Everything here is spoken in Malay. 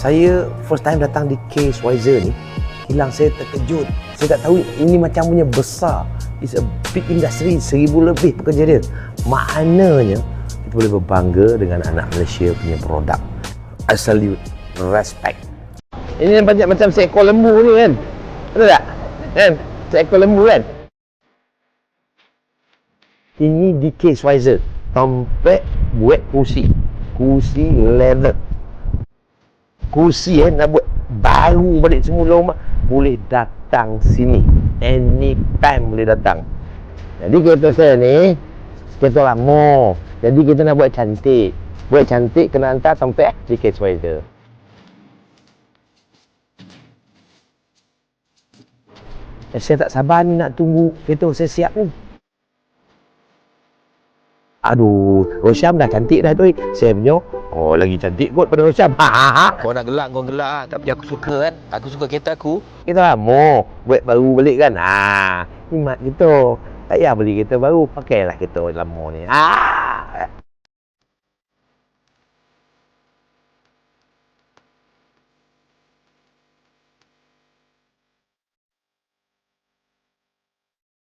Saya first time datang di Case Wiser ni, hilang saya terkejut. Saya tak tahu ini macam punya besar. It's a big industry, seribu lebih pekerja dia. Maknanya, kita boleh berbangga dengan anak Malaysia punya produk. I salute, respect. Ini nampak macam seekor lembu ni kan? Betul tak? Kan? Seekor lembu kan? Ini di Case Wiser. Tempat buat kursi. Kursi leather. Kursi eh nak buat baru balik semula rumah. Boleh datang sini. Anytime boleh datang. Jadi kereta saya ni, kereta lama. Jadi kita nak buat cantik. Buat cantik kena hantar tempat di Case Wiser. Eh, saya tak sabar ni nak tunggu kereta saya siap ni. Aduh, Rosyam dah cantik dah tu. Saya punya, oh lagi cantik kot pada Rosyam. Ha ha ha. Kau nak gelak, kau gelak. Tapi aku suka kan. Aku suka kereta aku. Kita lama buat baru balik kan. Ha, ni mak kita. Tak payah beli kereta baru, pakailah kereta lama ni. Ah.